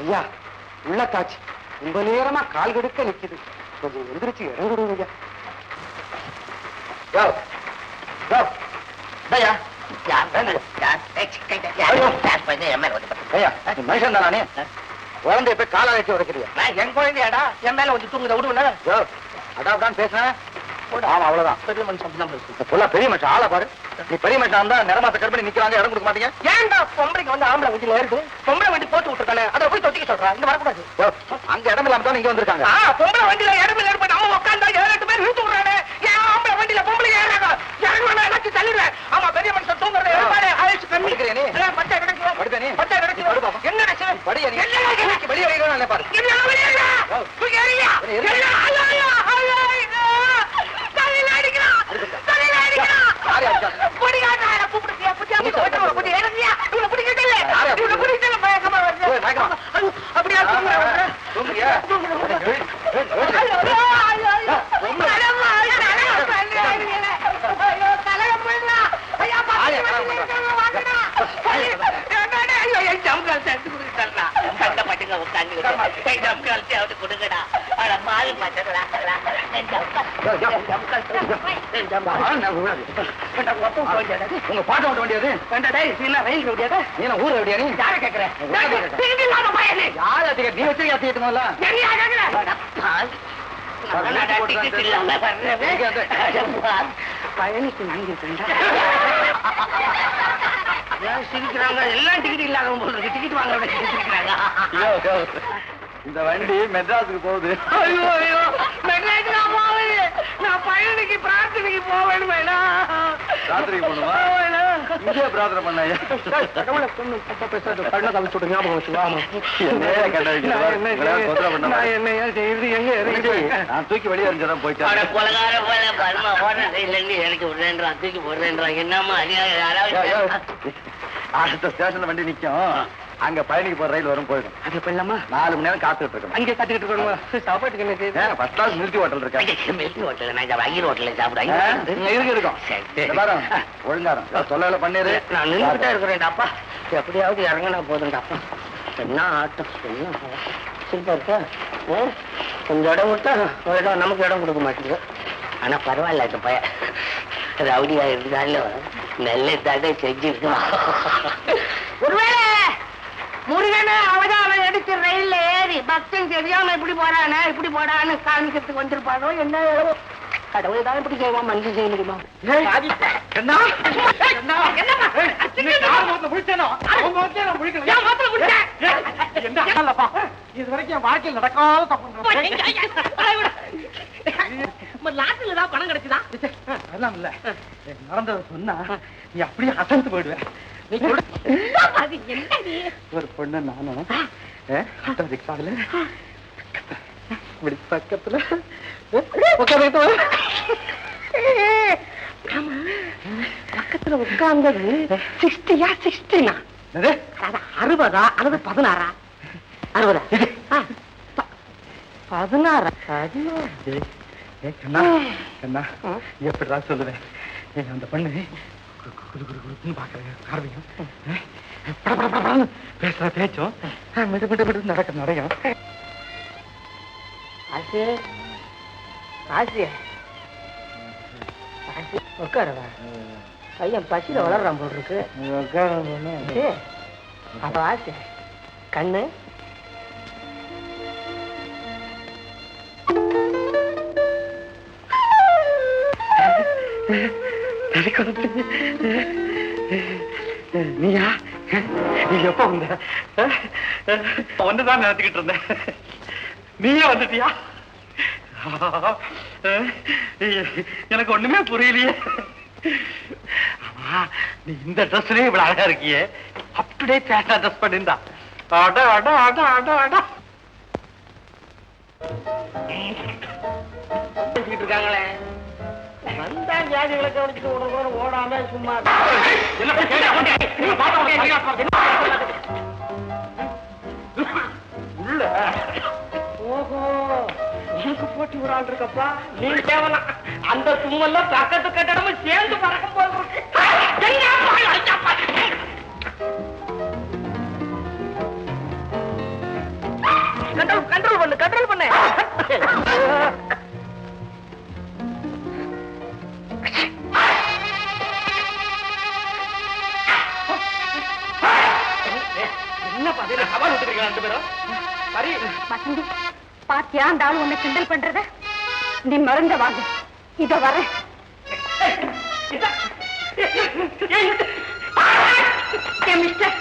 ஐயா உள்ள காட்சி ரொம்ப நேரமா கால் கெடுக்க நிக்குது. கொஞ்சம் எந்திரிச்சு கொடுங்க ஐயா. யோ, யோ. ஐயா, மனுஷன் தானே குழந்தைய போய் கால வச்சு உடைக்கிறியா? என் குழந்தையாடா. என் மேல வந்து தூங்குத விடுவேன்? அடாப்டான்னு பேசுனேன் ஆமா அவ்வளவுதான். பெரிய மனுஷன் தான் பெரிய மனுஷன் ஆளை பாரு. நீ பெரிய மனுஷன் இருந்தா நிறமாத்த கற்பனை நிக்கிறாங்க இடம் கொடுக்க மாட்டீங்க. ஏன்டா பொம்பளைக்கு வந்து ஆம்பளை வண்டியில ஏறுது? பொம்பளை வண்டி போட்டு விட்டுருக்கானே? அதை போய் தொட்டிக்க சொல்றா. இங்க வரக்கூடாது. அங்க இடம் இல்லாம தான் இங்க வந்திருக்காங்க. ஆ பொம்பளை வண்டியில இடமில்ல ஏற்பட்டு நம்ம உட்காந்தா ஏழு எட்டு பேர் இழுத்து விடுறானே. ஏன் ஆம்பளை வண்டியில பொம்பளை ஏறாங்க இறங்குவானா? எல்லாத்தையும் தள்ளிடுறேன் ஆமா பெரிய மனுஷன் தூங்குறது படிக்கிறியா நீ? ஏன் பச்சை கிடைக்கும் படிப்பா நீ? பச்சை நீ படு கிடைக்கும். என்ன படியா நீ? என்ன நினைச்சு? வெளியே வெளியே பாரு என்ன அப்படியா தூங்குறா, வருது? தூங்குறியா? தூங்குறா. ஏய், ஏய், ஏய். ஐயோ, ஐயோ, ஐயோ, ஐயோ. தலைமா, தலைமா, தலைமா, ஐயோ, தலையை பிடிடா. ஐயா, ஆயா, பக்கத்துல கலகம் வந்து பண்றா. வாங்கடா. என்னடா, ஐயோ, என் ஜம்கால் சேர்த்து கொடுத்துட்டா. சண்டை பட்டுங்க உட்காந்து ஜம்கால்ச்சியாவது கொடுங்கடா அட மாறி மாட்டங்களா யோ, யோ. ஆ, நான் விடாது. உங்க பாட்டு ஓட்ட வேண்டியது ரயில் ரோடியாடா நீ என்ன ஊர் எப்படியா நீ? யாரை கேக்குற? இல்லாத நீ. வச்சு பயணிக்கு சிரிக்கிறாங்க? எல்லாம் டிக்கெட் போல இருக்கு. டிக்கெட் வாங்க சிரிக்கிறாங்க. இந்த வண்டி மெட்ராஸுக்கு போகுது. ஐயோ நான் பயணிக்கு பிரார்த்தனைக்கு போவேன் வேணாம் ராத்திரிக்கு போகணுமா? இங்கே பிரார்த்தனை பண்ணாயா கண்ணை கவிச்சு விட்டு ஞாபகம் வச்சு வாமா என்னையா செய்யுது எங்க இறங்கி நான் தூக்கி வெளியே எறிஞ்சிடறேன் அட போயிட்டேன் கொலகார போல எனக்கு விடுறேன்றான் தூக்கி விடுறேன்றான் என்னம்மா அநியாயம். யாராவது அடுத்த ஸ்டேஷன்ல வண்டி நிக்கும். அங்க பயணிக்கு போற ரயில் வரும் போயிடும். அது பண்ணலாமா நாலு மணி நேரம் காத்துட்டு இருக்கணும். அங்கே கத்துக்கிட்டு இருக்கணுமா? சாப்பாட்டுக்கு ஏன் ஃபர்ஸ்ட் கிளாஸ் நிறுத்தி ஹோட்டல் இருக்கேன் மெல்ட் ஹோட்டல் நான் ஐயர் ஹோட்டல்ல சாப்பிடுறேன் இருக்கு இருக்கும். ஒழுங்காரம். சொல்லல பண்ணிரு. நான் நின்றுட்டே இருக்கிறேன் அப்பா. எப்படியாவது இறங்கினா போதும்டா அப்பா. என்ன ஆட்டம்? என்ன சிரிப்பா இருக்கா? கொஞ்சம் இடம் விட்டா ஒரு இடம் நமக்கு இடம் கொடுக்க மாட்டேங்குது. ஆனா பரவாயில்ல இந்த பையன். ரவுடியா இருந்தாலும் நல்ல தடை செஞ்சிருக்கான். முருகனை அவதாரம் எடுத்து ரயில்ல ஏறி பக்தன் தெரியாம இப்படி போறானே இப்படி போடான்னு காமிக்கிறதுக்கு வந்திருப்பாரோ என்ன? கடவுள் தான் இப்படி செய்வான் மனுஷன் செய்ய முடியுமா? இது வரைக்கும் என் வாழ்க்கையில் நடக்காத லாட்டில தான் பணம் கிடைச்சுதா? அதெல்லாம் இல்ல நடந்தது சொன்னா நீ அப்படியே அசந்து போயிடுவேன் ஒரு பொண்ணு நானும். இப்படி பக்கத்துல. பக்கத்துல உட்கார்ந்தது சிக்ஸ்டியா சிக்ஸ்டினா? அறுபதா அல்லது பதினாறா? அறுபதா? பதினாறா? பதினாறு. எப்படிடா சொல்லுவேன்? அந்த பொண்ணு படன்னு பேசுற பேச்சும் மிடு மிடு மிடு நடக்க நடையும் காசு காசு உட்காரவா? பையன் பசியில வளர்றான் போல் இருக்கு. அப்ப ஆசை கண்ணு. நீயா? நீ எப்ப வந்த? வந்துதான் நினைச்சுக்கிட்டு இருந்தேன். நீயே வந்துட்டியா? எனக்கு ஒண்ணுமே புரியலையே. ஆமா நீ இந்த ட்ரெஸ்லயே இவ்வளவு அழகா இருக்கியே. அப் டு டேட் ஃபேஷனா ட்ரெஸ் பண்ணிருந்தா அட அட அட அட அட. இருக்காங்களே. கவனிச்சுட்டு உடனே ஓடாம சும்மா உள்ள. ஓஹோ எனக்கு போட்டி ஒரு ஆள் இருக்கப்பா. நீ தேவலாம் அந்த தும்மல்ல பக்கத்து கட்டடமும் சேர்ந்து பறக்கும் எங்கப்பா? கண்ட்ரோல் கண்ட்ரோல் பண்ணு கண்ட்ரோல் பண்ணு. வசந்தி பாத்தியா அந்த ஆள் உன்னை கிண்டல் பண்றத? நீ மறந்த வாங்க. இத வர மிஸ்டர்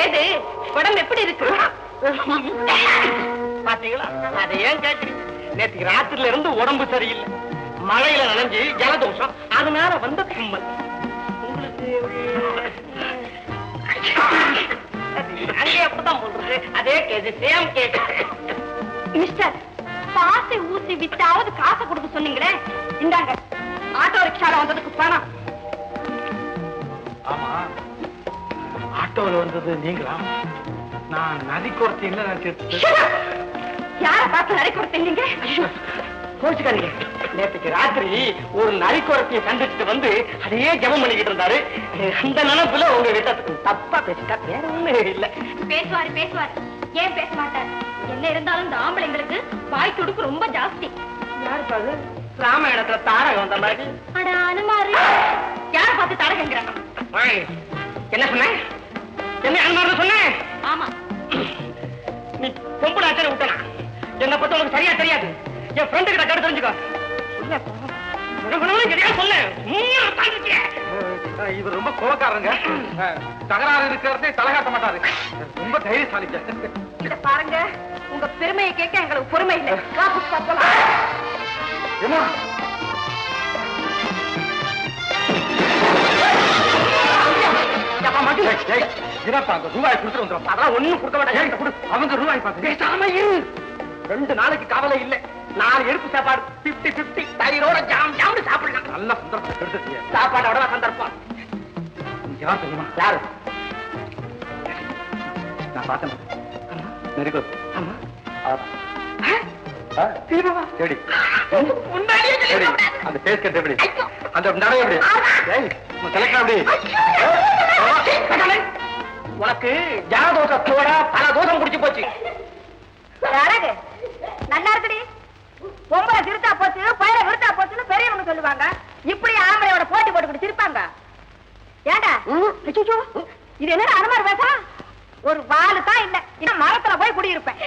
ஏது உடம்பு எப்படி இருக்கு? பாத்தீங்களா? அதை ஏன் கேக்குறீங்க? நேற்றுக்கு ராத்திரில இருந்து உடம்பு சரியில்லை. மழையில நனைஞ்சு ஜலதோஷம். அதனால வந்த தும்மல் உங்களுக்கு அங்கே அப்படிதான் போடுறது. அதே கேஸ் சேம் மிஸ்டர் பாசி ஊசி வித்தாவது காசை கொடுக்க சொன்னீங்களே? இந்தாங்க ஆட்டோ ரிக்ஷால வந்ததுக்கு பணம். ஆமா. ஆட்டோல வந்தது நீங்களா? நான் நதி குறைச்சிங்களா நினைச்சிட்டு யார பார்த்து நடை கொடுத்தீங்க? கோச்சுக்காதீங்க. நேற்றுக்கு ராத்திரி ஒரு நரிக்குறத்தையை கண்டுட்டு வந்து அதையே ஜெபம் பண்ணிக்கிட்டு இருந்தாரு. அந்த நினைப்புல உங்க கிட்ட தப்பா பேசிட்டா வேற ஒண்ணு இல்ல. பேசுவாரு பேசுவாரு. ஏன் பேச மாட்டார்? என்ன இருந்தாலும் இந்த ஆம்பளைங்களுக்கு வாய் ரொம்ப ஜாஸ்தி. யாரு பாரு? ராமாயணத்துல தாரகம் வந்த மாதிரி. அட அனுமாரு. யார பார்த்து தரகங்கிறாங்க? என்ன சொன்ன? என்ன அனுமாரம் சொன்ன? ஆமா. நீ பொம்பளை அச்சனை விட்டனா? என்ன பத்தி உனக்கு சரியா தெரியாது. என் ஃப்ரெண்டு கிட்ட கேட்டு தெரிஞ்சுக்கோ. இவர் ரொம்ப கோபக்காரங்க தகராறு இருக்கிறதே தலைகாட்ட மாட்டாரு. ரொம்ப தைரியசாலிங்க. பாருங்க. உங்க பெருமையை கேட்க எங்களுக்கு பொறுமை இல்லை. என்னப்பா அந்த ரூபாய் கொடுத்துட்டு வந்துடும் அதெல்லாம் ஒண்ணும் கொடுக்க மாட்டேன் அவங்க ரூபாய் பார்த்து. பேசாம இரு. ரெண்டு நாளைக்கு கவலை இல்ல. நாலு எடுப்பு சாப்பாடு. பிப்டி பிப்டி தயிரோட ஜாம் ஜாம்னு சாப்பிடலாம். நல்ல சந்தர்ப்பம் கெடுத்துட்டிய சாப்பாடோட சந்தர்ப்பம். யார் தெரியுமா? யாரு? நான் பார்த்தேன். வெரி குட் ஆமா முன்னாடியே அந்த பேஸ் கட்டு எப்படி? அந்த நடை எப்படி? கலெக்டர் எப்படி. உனக்கு ஜாதோஷத்தோட பல தோஷம் குடிச்சு போச்சு. அழகு பொம்பளை திருத்தா போச்சு பயிர விருத்தா போச்சுன்னு பெரியவங்க சொல்லுவாங்க. இப்படி ஆம்பளையோட போட்டி போட்டுக்கிட்டு சிரிப்பாங்க. ஏண்டா? இது என்ன அனுமார் பேசா? ஒரு வாலு தான் இல்ல. இன்னும் மரத்துல போய் குடியிருப்பேன்.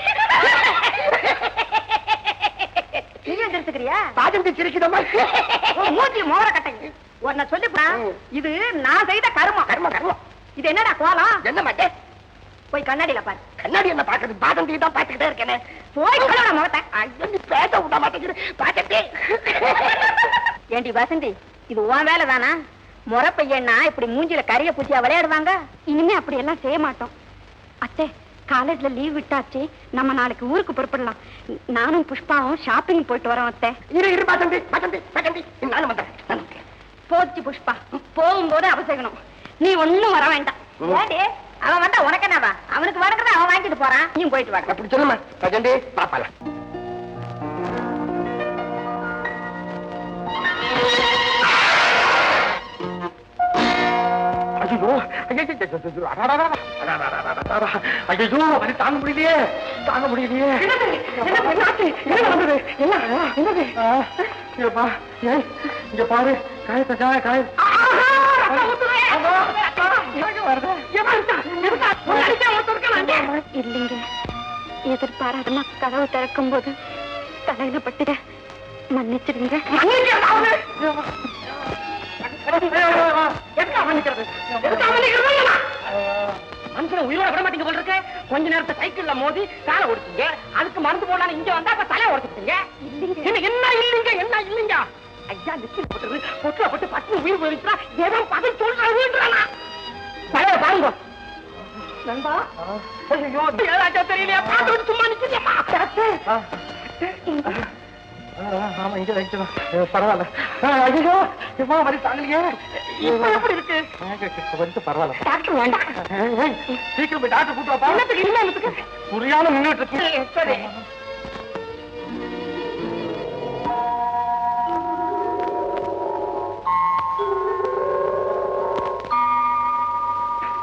நீ திருத்துக்கிறியா பாஜந்தி சிரிக்குதம்மா உன் மூஞ்சி மோர கட்டைங்க உன்னை சொல்லிப்பா இது நான் செய்த கருமம். கர்மம் கர்மம். இது என்னடா கோலம்? என்ன மாட்டேன் போய் கண்ணாடியில பாரு. கண்ணாடி என்ன பாக்குறது? பாதந்தி தான் பாத்துக்கிட்டே இருக்கேனே. போய் கலோட முகத்தை. ஐயோ நீ பேச விட மாட்டேங்குது பாதந்தி ஏண்டி வசந்தி இது உன் வேலை தானா? முறை பையன்னா இப்படி மூஞ்சில கரிய பூச்சியா விளையாடுவாங்க? இனிமே அப்படி எல்லாம் செய்ய மாட்டோம். அத்தை காலேஜ்ல லீவ் விட்டாச்சு. நம்ம நாளைக்கு ஊருக்கு புறப்படலாம். நானும் புஷ்பாவும் ஷாப்பிங் போயிட்டு வரோம் அத்தை. இரு இரு பாதந்தி பாதந்தி பாதந்தி. நானும் வந்தேன். போச்சு புஷ்பா. போகும்போது அவசகணும் நீ ஒண்ணும் வர வேண்டாம். அவன் வந்தா உனக்கு என்னவா? அவனுக்கு வணக்கத்தை அவன் வாங்கிட்டு போறான். நீயும் போயிட்டு வா அப்படி சொல்லுமா பாதந்தி பாப்பாலாம் ஐயோ ஐயோ வலி தாங்க முடியலையே தாங்க முடியலையே. என்ன வந்தது என்ன என்னது? ஐயோப்பா ஏய் இங்க பாரு. காயத்தை காய காய. இல்லைங்க. எதிர்பாராதமா கதவு திறக்கும் போது தலையில பட்டுட மன்னிச்சிருங்க மனுஷனை உயிரோட விட மாட்டீங்க போல இருக்க. கொஞ்ச நேரத்தை சைக்கிள்ல மோதி காலை ஓடிச்சீங்க. அதுக்கு மருந்து போடலான்னு இங்க வந்தா அப்ப தலையை உடச்சிட்டீங்க என்ன இல்லைங்க? என்ன இல்லைங்க? ஐயா நிச்சயம் போட்டுரு. பொட்டுல போட்டு பத்து உயிர் போயிருச்சா ஏதோ பதில் சொல்றானா பழைய பாருங்க. நண்பா? ஐயோ ஏதாச்சா தெரியலையா? பாத்துட்டு சும்மா சும்மா நிக்கிறேம்மா ஆமா இங்க வைக்கலாம் பரவாயில்ல. ஐயோ சும்மா வரி தாங்கலையே. இப்போ எப்படி இருக்கு? கொஞ்சம் பரவாயில்ல. டாக்டர் வேண்டாம் சீக்கிரம் போய் டாக்டர் கூட்டு வாப்பா. என்னத்துக்கு இல்லை எனக்கு புரியாம நின்றுட்டு இருக்கு சரி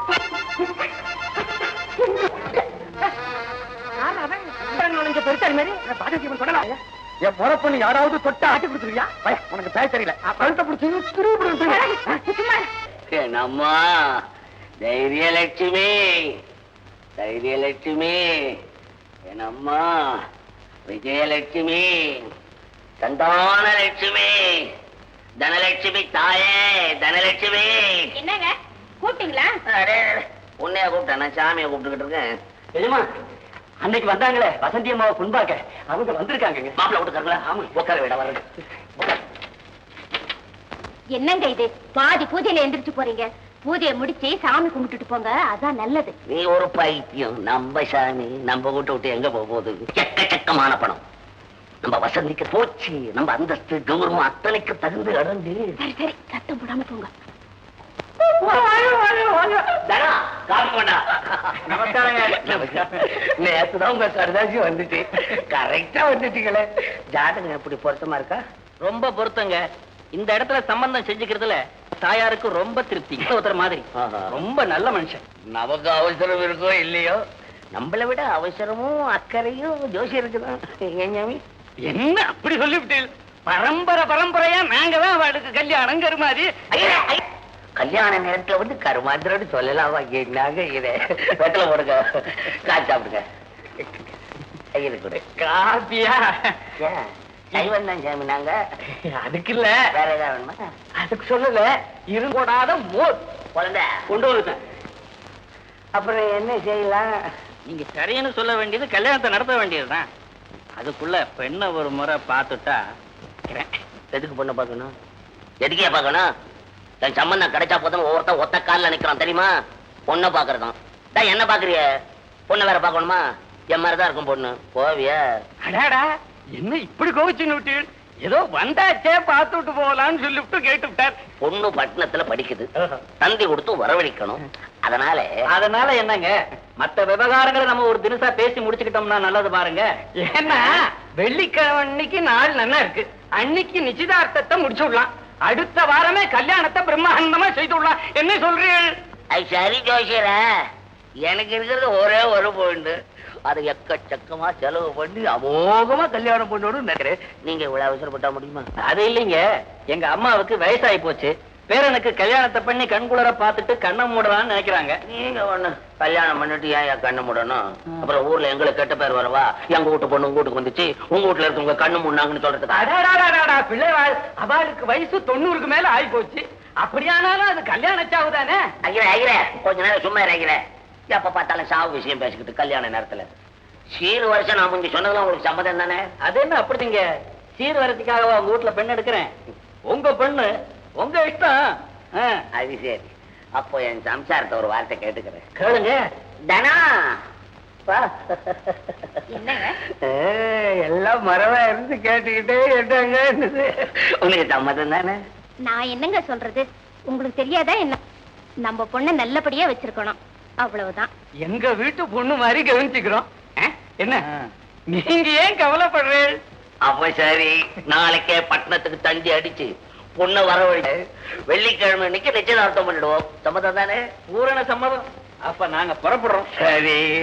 Thank you. என் முறை பொண்ணு யாராவது தொட்டா ஆட்டி கொடுத்துருவியா? பய உனக்கு பேச தெரியல. கழுத்தை பிடிச்சி சும்மா என்னம்மா? தைரியலட்சுமி. தைரியலட்சுமி. என்னம்மா? விஜயலட்சுமி. சந்தான லட்சுமி தனலட்சுமி தாயே தனலட்சுமி. என்னங்க? கூப்பிட்டீங்களா? உன்னைய கூப்பிட்டேன் நான் சாமியை கூப்பிட்டுக்கிட்டு இருக்கேன். அன்னைக்கு வந்தாங்களே வசந்தி அம்மாவை புண்பாக்க. அவங்க வந்திருக்காங்க மாப்பிள்ள விட்டுக்காங்களா ஆமா உட்கார விட வர்றது என்னங்க இது? பாதி பூஜையில எந்திரிச்சு போறீங்க. பூஜையை முடிச்சு சாமி கும்பிட்டுட்டு போங்க அதான் நல்லது. நீ ஒரு பைத்தியம். நம்ம சாமி நம்ம வீட்டை விட்டு எங்க போக போகுது? எக்கச்சக்கமான பணம். நம்ம வசந்திக்கு போச்சு. நம்ம அந்தஸ்து கௌரவம் அத்தனைக்கு தகுந்து அடைஞ்சு சரி சரி சத்தம் போடாம போங்க நேத்துதான் உங்க சரதாசி வந்துச்சு கரெக்டா வந்துட்டீங்களே. ஜாதகம் எப்படி பொருத்தமா இருக்கா? ரொம்ப பொருத்தங்க. இந்த இடத்துல சம்பந்தம் செஞ்சுக்கிறதுல தாயாருக்கு ரொம்ப திருப்தி. ஒருத்தர் மாதிரி. ரொம்ப நல்ல மனுஷன். நமக்கு அவசரம் இருக்கோ இல்லையோ? நம்மளை விட அவசரமும் அக்கறையும் ஜோசி இருக்குதான். ஏன் சாமி? என்ன அப்படி சொல்லிவிட்டீங்க பரம்பரை பரம்பரையா நாங்க தான் அவளுக்கு ஐயா, ஐயா. கல்யாண நேரத்துல வந்து கருமாந்திரோடு சொல்லலாமா? என்னங்க இது? வெத்தலை போடுங்க. காய்ச்சி சாப்பிடுங்க. கையில கொடு. காப்பியா? சைவம் தான் சாமி நாங்க. அதுக்கு இல்ல. வேற ஏதாவது வேணுமா? அதுக்கு சொல்லல. இருங்கூடாத மோர். குழந்தை. கொண்டு வந்துட்டேன். அப்புறம் என்ன செய்யலாம்? நீங்க சரின்னு சொல்ல வேண்டியது கல்யாணத்தை நடத்த வேண்டியதுதான். அதுக்குள்ள பெண்ணை ஒரு முறை பார்த்துட்டா எதுக்கு பொண்ணை பார்க்கணும்? எதுக்கே பார்க்கணும்? தன் சம்பந்தம் கிடைச்சா போதும் ஒவ்வொருத்தன் ஒத்த காலில் நிக்கிறான் தெரியுமா? பொண்ணை பாக்குறதான் தான் என்ன பாக்குறிய பொண்ணை வேற பார்க்கணுமா? என் மாதிரி தான் இருக்கும் பொண்ணு. போவியா அடாடா என்ன இப்படி கோவிச்சுன்னு விட்டீள் ஏதோ வந்தாச்சே பார்த்துட்டு போகலான்னு சொல்லிவிட்டு கேட்டு விட்டார். பொண்ணு பட்டணத்துல படிக்குது. தந்தி கொடுத்து வரவழைக்கணும். அதனால அதனால என்னங்க? மத்த விவகாரங்களை நம்ம ஒரு தினசா பேசி முடிச்சுக்கிட்டோம்னா நல்லது பாருங்க. ஏன்னா வெள்ளிக்கிழமை அன்னைக்கு நாள் நல்லா இருக்கு. அன்னைக்கு நிச்சயதார்த்தத்தை முடிச்சு விடலாம் அடுத்த வாரமே கல்யாணத்தை பிரம்மாண்டமா செய்து விடலாம் என்ன சொல்றீர்கள்? அது சரி ஜோசியர. எனக்கு இருக்கிறது ஒரே ஒரு பொண்ணு அதை எக்கச்சக்கமா செலவு பண்ணி அமோகமா கல்யாணம் பண்ணணும்னு நினைக்கிறேன். நீங்க இவ்வளவு அவசரப்பட்டா முடியுமா? அது இல்லைங்க. எங்க அம்மாவுக்கு வயசாகி போச்சு. பேரனுக்கு கல்யாணத்தை பண்ணி கண்குளர பார்த்துட்டு கண்ணை மூடலாம்னு நினைக்கிறாங்க. நீங்க ஒண்ணு? கல்யாணம் பண்ணிட்டு ஏன் கண்ணு மூடணும்? அப்புறம் ஊர்ல எங்களுக்கு கெட்ட பேர் வரவா? எங்க வீட்டு பொண்ணு உங்க வீட்டுக்கு வந்துச்சு? உங்க வீட்டுல இருக்கவங்க கண்ணு மூடினாங்கன்னு சொல்றதுக்கு பிள்ளைவாள். அவளுக்கு வயசு தொண்ணூறுக்கு மேல ஆகி போச்சு அப்படியானாலும் அது கல்யாண சாவு தானே? ஐயரே ஐயரே கொஞ்ச நேரம் சும்மா இறங்கிற எப்ப பார்த்தாலும் சாவு விஷயம் பேசிக்கிட்டு கல்யாண நேரத்துல. சீர் வருஷம் நான் முந்தி சொன்னதுல உங்களுக்கு சம்மதம் தானே? அது என்ன அப்படிங்க? சீர்வரத்துக்காக உங்க வீட்டுல பெண் எடுக்கிறேன்? உங்க பெண்ணு உங்க இஷ்டம். அது சரி. அப்போ என் சம்சாரத்தை ஒரு வார்த்தை கேட்டுக்கிறேன். கேளுங்க. தனா. எல்லாம் மரவா இருந்து கேட்டுக்கிட்டே என்னங்க உனக்கு சம்மதம் தானே? நான் என்னங்க சொல்றது? உங்களுக்கு தெரியாதா என்ன? நம்ம பொண்ணை நல்லபடியா வச்சிருக்கணும். அவ்வளவுதான். எங்க வீட்டு பொண்ணு மாதிரி கவனிச்சுக்கிறோம். என்ன? நீங்க ஏன் கவலைப்படுறீங்க அப்ப சரி நாளைக்கே பட்டணத்துக்கு தஞ்சி அடிச்சு பொண்ணை வரவழி வெள்ளிக்கிழமை இன்னைக்கு நிச்சயதார்த்தம் பண்ணிடுவோம். சம்மதம் தானே? பூரண சம்மதம். அப்ப நாங்க புறப்படுறோம். சரி.